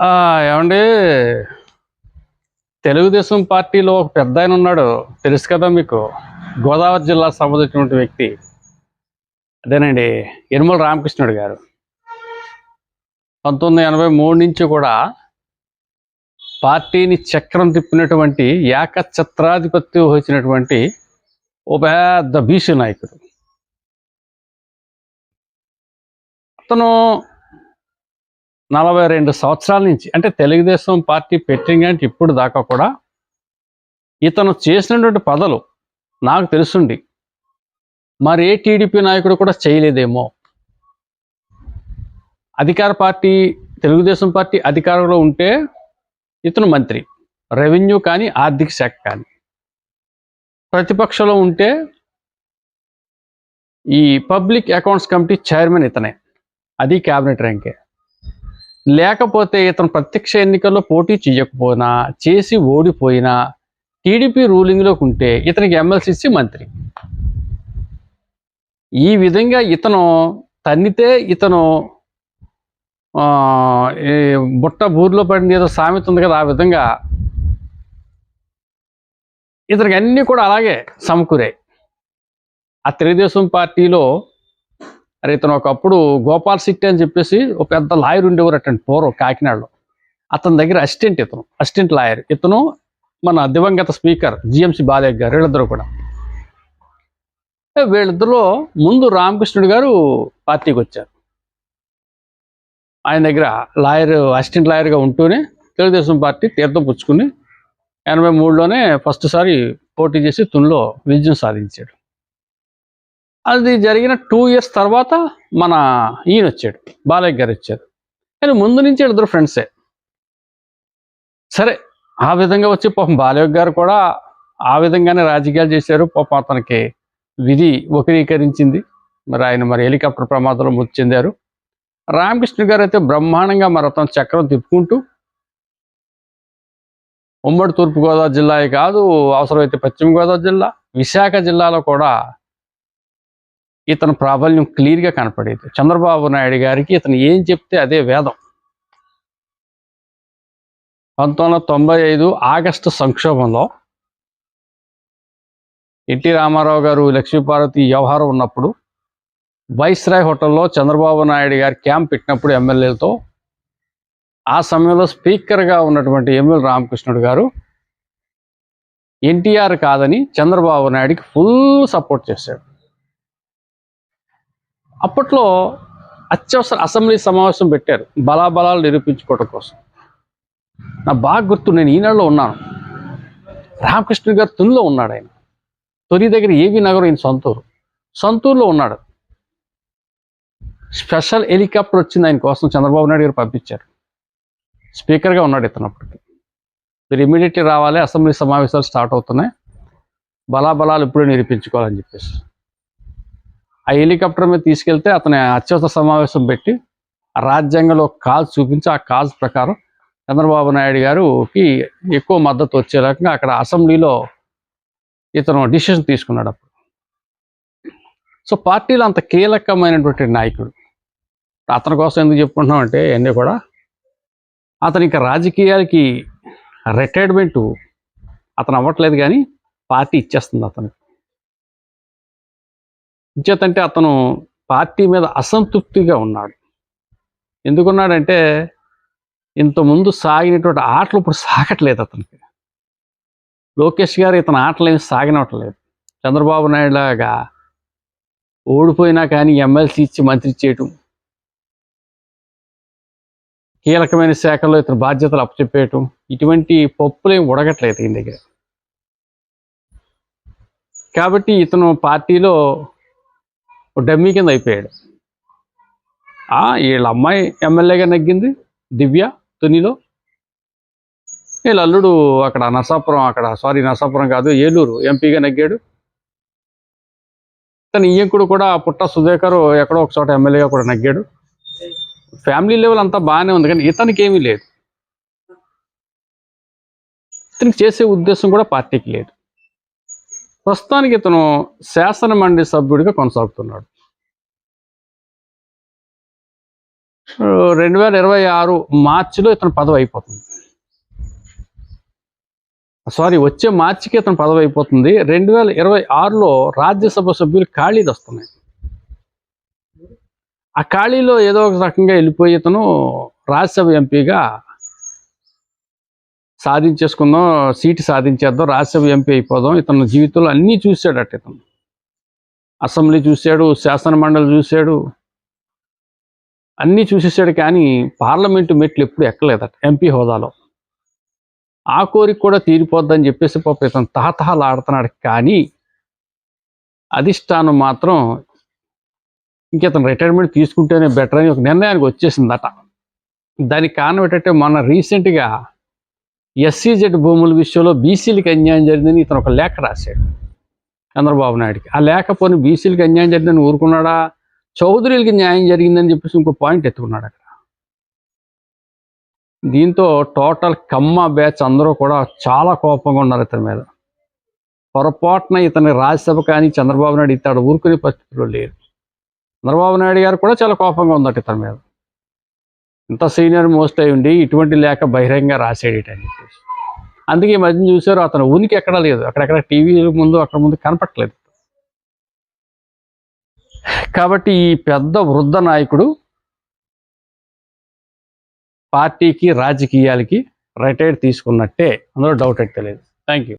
ఆ, ఏమండి? తెలుగుదేశం పార్టీలో ఒక పెద్ద ఆయన ఉన్నాడు. తెలుసు కదా మీకు? గోదావరి జిల్లా సంబంధించినటువంటి వ్యక్తి. అదేనండి యనమల రామకృష్ణుడు గారు. పంతొమ్మిది ఎనభై మూడు నుంచి కూడా పార్టీని చక్రం తిప్పినటువంటి ఏకఛత్రాధిపత్యం వహించినటువంటి ఓ పెద్ద బీసీ నాయకుడు. అతను నలభై రెండు సంవత్సరాల నుంచి అంటే తెలుగుదేశం పార్టీ పెట్టిన ఇప్పుడు దాకా కూడా ఇతను చేసినటువంటి పదలు నాకు తెలుసుండి. మరి ఏ టీడీపీ నాయకుడు కూడా చేయలేదేమో. అధికార పార్టీ తెలుగుదేశం పార్టీ అధికారంలో ఉంటే ఇతను మంత్రి రెవెన్యూ కానీ ఆర్థిక శాఖ కానీ. ప్రతిపక్షంలో ఉంటే ఈ పబ్లిక్ అకౌంట్స్ కమిటీ చైర్మన్ ఇతనే అది క్యాబినెట్ ర్యాంకే. లేకపోతే ఇతను ప్రత్యక్ష ఎన్నికల్లో పోటీ చేయకపోయినా చేసి ఓడిపోయినా టీడీపీ రూలింగ్లోకి ఉంటే ఇతనికి ఎమ్మెల్సీసీ మంత్రి. ఈ విధంగా ఇతను తన్నితే ఇతను ఆ, బుట్ట బూరిలో పడింది ఏదో సామెత ఉంది కదా ఆ విధంగా ఇతనికి అన్నీ కూడా అలాగే సమకూరాయి. ఆ తెలుగుదేశం పార్టీలో అరే ఇతను ఒకప్పుడు గోపాల్ సిక్టే అని చెప్పేసి ఒక పెద్ద లాయర్ ఉండేవారు అటువంటి పూర్వం కాకినాడలో. అతని దగ్గర అసిస్టెంట్ ఇతను అసిస్టెంట్ లాయర్. ఇతను మన దివంగత స్పీకర్ జిఎంసి బాలయ్య గారు వీళ్ళిద్దరూ కూడా. ఏ వీళ్ళిద్దరిలో ముందు రామకృష్ణుడు గారు పార్టీకి వచ్చారు. ఆయన దగ్గర లాయర్ అసిస్టెంట్ లాయర్గా ఉంటూనే తెలుగుదేశం పార్టీ తీర్థం పుచ్చుకుని ఎనభై మూడులోనే ఫస్ట్ సారి పోటీ చేసి తునిలో విజయం సాధించాడు. అది జరిగిన టూ ఇయర్స్ తర్వాత మన ఈయన వచ్చాడు బాలయ్య గారు వచ్చారు. కానీ ముందు నుంచి ఇద్దరు ఫ్రెండ్సే సరే ఆ విధంగా వచ్చి పాపం బాలయ్య గారు కూడా ఆ విధంగానే రాజకీయాలు చేశారు. పాపం అతనికి విధి వక్రీకరించింది. మరి ఆయన మరి హెలికాప్టర్ ప్రమాదంలో మృతి చెందారు. రామకృష్ణ గారు అయితే బ్రహ్మాండంగా మరి అతను చక్రం తిప్పుకుంటూ ఉమ్మడి తూర్పుగోదావరి జిల్లా కాదు అవసరమైతే పశ్చిమ గోదావరి జిల్లా విశాఖ జిల్లాలో కూడా ఇతని ప్రాబల్యం క్లియర్గా కనపడేది. చంద్రబాబు నాయుడు గారికి ఇతను ఏం చెప్తే అదే వేదం. పంతొమ్మిది వందల తొంభై ఐదు ఆగస్టు సంక్షోభంలో ఎన్టీ రామారావు గారు లక్ష్మీపార్వతి వ్యవహారం ఉన్నప్పుడు వైస్రాయ్ హోటల్లో చంద్రబాబు నాయుడు గారి క్యాంప్ పెట్టినప్పుడు ఎమ్మెల్యేలతో ఆ సమయంలో స్పీకర్గా ఉన్నటువంటి ఎమ్మెల్యే రామకృష్ణుడు గారు ఎన్టీఆర్ కాదని చంద్రబాబు నాయుడికి ఫుల్ సపోర్ట్ చేశాడు. అప్పట్లో అత్యవసర అసెంబ్లీ సమావేశం పెట్టారు. బలాబలాలు నిరూపించుకోవడం కోసం. నా బాగా గుర్తు నేను ఈనాడులో ఉన్నాను. రామకృష్ణ గారు తునిలో ఉన్నాడు ఆయన. తొలి దగ్గర ఏవి నగరం ఈయన సొంతూరు. సొంతూరులో ఉన్నాడు. స్పెషల్ హెలికాప్టర్ వచ్చింది ఆయన కోసం చంద్రబాబు నాయుడు గారు పంపించారు. స్పీకర్గా ఉన్నాడు ఇతను అప్పటికి. మీరు ఇమీడియట్లీ రావాలి అసెంబ్లీ సమావేశాలు స్టార్ట్ అవుతున్నాయి. బలాబలాలు ఇప్పుడే నిరూపించుకోవాలని చెప్పేసి. ఆ హెలికాప్టర్ మీద తీసుకెళ్తే అతని అత్యవసర సమావేశం పెట్టి ఆ రాజ్యాంగంలో కాల్స్ చూపించి ఆ కాల్స్ ప్రకారం చంద్రబాబు నాయుడు గారుకి ఎక్కువ మద్దతు వచ్చే రకంగా అక్కడ అసెంబ్లీలో ఇతను డిసిషన్ తీసుకున్నాడు అప్పుడు. సో పార్టీలో అంత కీలకమైనటువంటి నాయకుడు. అతని కోసం ఎందుకు చెప్పుకుంటున్నాం అంటే అన్నీ కూడా అతను ఇంకా రాజకీయాలకి రిటైర్మెంట్ అతను అవ్వట్లేదు కానీ పార్టీ ఇచ్చేస్తుంది అతనికి. ఇంచేతంటే అతను పార్టీ మీద అసంతృప్తిగా ఉన్నాడు. ఎందుకున్నాడంటే ఇంతకుముందు సాగినటువంటి ఆటలు ఇప్పుడు సాగట్లేదు అతనికి. లోకేష్ గారు ఇతని ఆటలు ఏమి సాగినట్లేదు చంద్రబాబు నాయుడు లాగా ఓడిపోయినా కానీ ఎమ్మెల్సీ ఇచ్చి మంత్రి చేయటం కీలకమైన శాఖల్లో ఇతని బాధ్యతలు అప్పచెప్పేయటం ఇటువంటి పప్పులేం ఉడగట్లేదు ఈయన దగ్గర. కాబట్టి ఇతను పార్టీలో డమ్మీ కింద అయిపోయాడు. వీళ్ళ అమ్మాయి ఎమ్మెల్యేగా నగ్గింది. దివ్య తునిలో. వీళ్ళ అల్లుడు అక్కడ నర్సాపురం అక్కడ సారీ నర్సాపురం కాదు ఏలూరు ఎంపీగా నగ్గాడు. తన ఈయంకుడు కూడా పుట్ట సుధాకర్ ఎక్కడో ఒక చోట ఎమ్మెల్యేగా కూడా నగ్గాడు. ఫ్యామిలీ లెవెల్ అంతా బాగానే ఉంది కానీ ఇతనికి ఏమీ లేదు. ఇతనికి చేసే ఉద్దేశం కూడా పార్టీకి లేదు. ప్రస్తుతానికి ఇతను శాసన మండలి సభ్యుడిగా కొనసాగుతున్నాడు. రెండు వేల ఇరవై ఆరు మార్చిలో ఇతను పదవి అయిపోతుంది సారీ వచ్చే మార్చికి ఇతను పదవి అయిపోతుంది రెండు వేల ఇరవై ఆరులో రాజ్యసభ సభ్యులు ఖాళీలు వస్తున్నాయి. ఆ ఖాళీలో ఏదో ఒక రకంగా వెళ్ళిపోయి ఇతను రాజ్యసభ ఎంపీగా సాధించేసుకుందాం సీటు సాధించేద్దాం రాజ్యసభ ఎంపీ అయిపోదాం. ఇతను జీవితంలో అన్నీ చూశాడట ఇతను. అసెంబ్లీ చూశాడు శాసన మండలి చూశాడు. అన్నీ చూసేసాడు కానీ పార్లమెంటు మెట్లు ఎప్పుడు ఎక్కలేదట ఎంపీ హోదాలో. ఆ కోరిక కూడా తీరిపోద్దని చెప్పేసి పాప ఇతను తహతహలు ఆడుతున్నాడు కానీ అధిష్టానం మాత్రం ఇంక ఇతను రిటైర్మెంట్ తీసుకుంటేనే బెటర్ అని ఒక నిర్ణయానికి వచ్చేసిందట. దానికి కారణం ఏంటంటే మొన్న రీసెంట్గా ఎస్సీజెడ్ భూముల విషయంలో బీసీలకి అన్యాయం జరిగిందని ఇతను ఒక లేఖ రాశాడు. చంద్రబాబు నాయుడికి. ఆ లేఖ పోనీ బీసీలకి అన్యాయం జరిగిందని ఊరుకున్నాడా? చౌదరీలకి న్యాయం జరిగిందని చెప్పేసి ఇంకో పాయింట్ ఎత్తుకున్నాడు అక్కడ. దీంతో టోటల్ కమ్మ బ్యాచ్ అందరూ కూడా చాలా కోపంగా ఉన్నారు ఇతని మీద. పొరపాటున ఇతని రాజ్యసభ కానీ చంద్రబాబు నాయుడు ఇతడు ఊరుకునే పరిస్థితిలో లేరు. చంద్రబాబు నాయుడు గారు కూడా చాలా కోపంగా ఉందట ఇతని మీద. ఇంత సీనియర్ మోస్ట్ అయి ఉండి ఇటువంటి లేఖ బహిరంగ రాసేయట అని చెప్పేసి. అందుకే ఈ మధ్య చూసారు అతను ఉనికి ఎక్కడా లేదు. అక్కడెక్కడ టీవీ ముందు అక్కడ ముందు కనపట్లేదు కాబట్టి ఈ పెద్ద వృద్ధ నాయకుడు పార్టీకి రాజకీయాలకి రిటైర్ తీసుకున్నట్టే. అందులో డౌట్ అయితే లేదు. Thank you